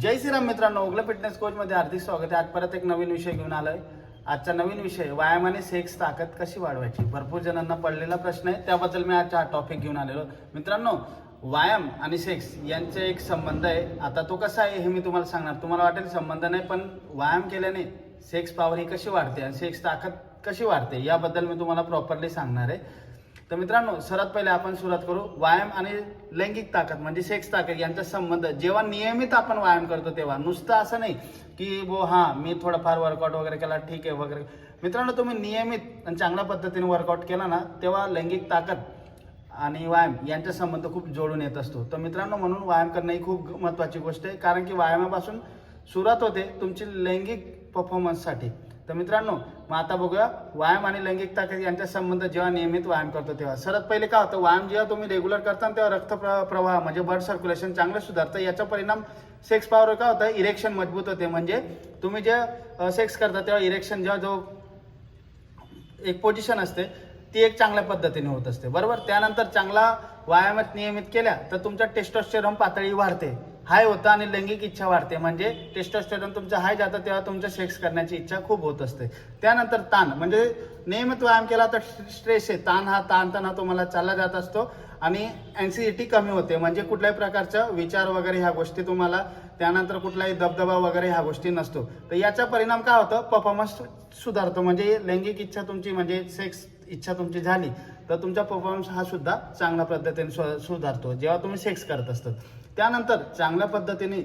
जय श्रीराम मित्रांनो ओगला fitness coach मध्ये हार्दिक स्वागत आहे. आज परत एक नवीन विषय घेऊन आलोय. आजचा नवीन विषय व्यायाम आणि सेक्स ताकद कशी वाढवायची? भरपूर जणांना पडलेला प्रश्न आहे. त्याबद्दल मी आजचा हा टॉपिक घेऊन आलेलो. मित्रांनो व्यायाम आणि सेक्स यांचे एक संबंध आहे. आता तो कसा आहे हे मी तुम्हाला सांगणार. तुम्हाला वाटेल संबंध नाही पण व्यायाम केल्याने सेक्स पॉवर ही कशी वाढते आणि सेक्स ताकद कशी वाढते याबद्दल मी तुम्हाला प्रॉपरली सांगणार आहे. तर मित्रांनो सर्वात पहिले आपण सुरुवात करू. व्यायाम आणि लैंगिक ताकद म्हणजे सेक्स ताकद यांचा संबंध. जेव्हा नियमित आपण व्यायाम करतो तेव्हा नुसतं असं नाही की बो हा मी थोडंफार वर्कआउट वगैरे केला ठीक आहे वगैरे. मित्रांनो तुम्ही नियमित आणि चांगल्या पद्धतीने वर्कआउट केला ना तेव्हा लैंगिक ताकद आणि व्यायाम यांचा संबंध खूप जोडून येत असतो. तर मित्रांनो म्हणून व्यायाम करणं ही खूप महत्त्वाची गोष्ट आहे कारण की व्यायामापासून सुरुवात होते तुमची लैंगिक परफॉर्मन्ससाठी तर मित्रांनो मग आता बघूया व्यायाम आणि लैंगिक ताकद यांचा संबंध जेव्हा नियमित व्यायाम करतो तेव्हा. सर्वात पहिले काय होतं व्यायाम जेव्हा तुम्ही रेग्युलर करता ना, तेव्हा रक्त प्र- प्रवाह म्हणजे ब्लड सर्क्युलेशन चांगलं सुधारतं. याचा परिणाम सेक्स पॉवर काय होतं इरेक्शन मजबूत होते. म्हणजे तुम्ही जे सेक्स करता तेव्हा इरेक्शन जेव्हा जो एक पोझिशन असते ती एक चांगल्या पद्धतीने होत असते. बरोबर? त्यानंतर चांगला व्यायामात नियमित केल्या तर तुमच्या टेस्टोस्टेरॉन पातळी वाढते. हाय होतं आणि लैंगिक इच्छा वाढते. म्हणजे टेस्टोस्टेरॉन तुमचं हाय जातं तेव्हा तुमचं सेक्स करण्याची इच्छा खूप होत असते. त्यानंतर ताण. म्हणजे नियमित व्यायाम केला तर स्ट्रेस आहे. ताण हा ताण तणाव तुम्हाला चालला जात असतो आणि अँसिटी कमी होते. म्हणजे कुठल्याही प्रकारचा विचार वगैरे ह्या गोष्टी तुम्हाला त्यानंतर कुठलाही दबदबा वगैरे ह्या गोष्टी नसतो. तर याचा परिणाम काय होतं? परफॉर्मन्स सुधारतो. म्हणजे लैंगिक इच्छा तुमची म्हणजे सेक्स इच्छा तुमची झाली तर तुमचा परफॉर्मन्स हा सुद्धा चांगल्या पद्धतीने सुधारतो. जेव्हा तुम्ही सेक्स करत असतात. त्यानंतर चांगल्या पद्धतीने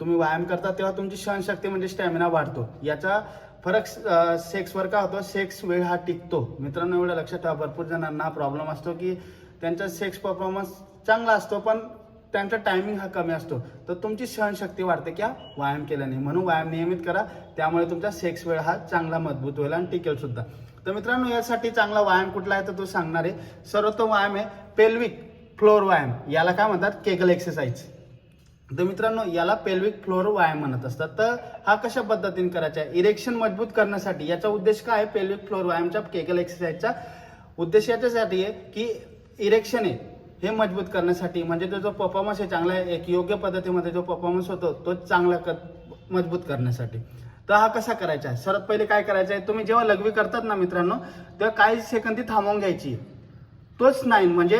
तुम्ही व्यायाम करता तेव्हा तुमची सहनशक्ती म्हणजे स्टॅमिना वाढतो. याचा फरक सेक्सवर काय होतो? सेक्स वेळ हा टिकतो. मित्रांनो एवढं लक्षात ठेवा. भरपूर जणांना प्रॉब्लेम असतो की त्यांचा सेक्स परफॉर्मन्स चांगला असतो पण त्यांचा टायमिंग हा कमी असतो. तर तुमची सहनशक्ती वाढते क्या व्यायाम केल्याने. म्हणून व्यायाम नियमित करा. त्यामुळे तुमचा सेक्स वेळ हा चांगला मजबूत होईल आणि टिकेल सुद्धा. तर मित्रांनो यासाठी चांगला व्यायाम कुठला आहे? तर तो सांगणार आहे. सर्वोत्तम व्यायाम आहे पेल्विक. फ्लोअर व्यायाम याला काय म्हणतात? केगल एक्सरसाइज तर मित्रांनो याला पेल्विक फ्लोअर व्यायाम म्हणत असतात. तर हा कशा पद्धतीने करायचा? आहे इरेक्शन मजबूत करण्यासाठी. याचा उद्देश काय आहे? पेल्विक फ्लोअर व्यायामच्या केगल एक्सरसाइजचा उद्देश याच्यासाठी आहे की इरेक्शन आहे हे मजबूत करण्यासाठी. म्हणजे तो जो परफॉर्मन्स आहे चांगला आहे एक योग्य पद्धतीमध्ये जो परफॉर्मन्स होतो तो चांगला कर मजबूत करण्यासाठी. तर हा कसा करायचा? आहे सर्वात पहिले काय करायचं आहे? तुम्ही जेव्हा लघवी करतात ना मित्रांनो तेव्हा काही सेकंद ती थांबवून घ्यायची. तोच नाईन म्हणजे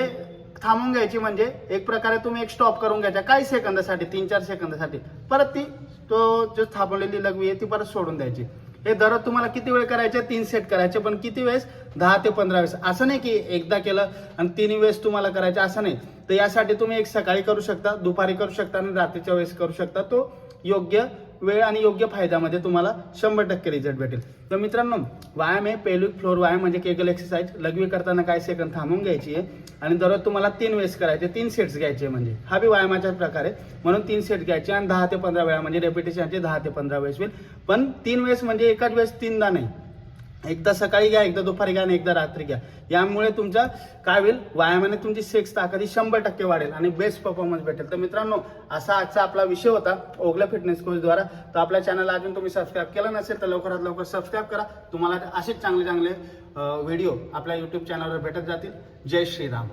थांबून घ्यायची म्हणजे एक प्रकारे तुम्ही एक स्टॉप करून घ्यायचा. काही सेकंदासाठी तीन चार सेकंदासाठी. परत ती तो जो थांबवलेली लघवी आहे ती परत सोडून द्यायची. हे दररोज तुम्हाला किती वेळ करायचे? तीन सेट करायचे. पण किती वेळेस? दहा ते पंधरा वेळेस. असं नाही की एकदा केलं आणि तीन वेळेस तुम्हाला करायचं. असं नाही. तर यासाठी तुम्ही एक सकाळी करू शकता दुपारी करू शकता आणि रात्रीच्या वेळेस करू शकता. तो योग्य वेळ आणि योग्य फायद्यामध्ये तुम्हाला शंभर टक्के रिझल्ट भेटेल. तर मित्रांनो व्यायाम आहे पेल्विक फ्लोअर व्यायाम म्हणजे केगल एक्सरसाइज लघवी करताना काही सेकंद थांबून घ्यायची आहे. आणि दररोज तुम्हाला तीन वेळेस करायचे तीन सेट्स घ्यायचे म्हणजे. हा बी व्यायामाचा प्रकार आहे. म्हणून तीन सेट घ्यायचे आणि दहा ते पंधरा वेळा म्हणजे रेपिटेशनचे दहा ते पंधरा वेळेस होईल. पण तीन वेळेस म्हणजे एकाच वेळेस तीनदा नाही. एकदा सकाळी घ्या एकदा दुपारी घ्या आणि एकदा रात्री घ्या. यामुळे तुमच्या काय होईल? व्यायामाने तुमची सेक्स ताकद ही शंभर टक्के वाढेल आणि बेस्ट परफॉर्मन्स भेटेल. तर मित्रांनो असा आजचा आपला विषय होता ओगला फिटनेस कोचद्वारा तर आपल्या चॅनलला अजून तुम्ही सबस्क्राईब केलं नसेल तर लवकरात लवकर सबस्क्राईब करा. तुम्हाला असेच चांगले चांगले व्हिडिओ आपल्या युट्यूब चॅनलवर भेटत जातील. जय श्रीराम.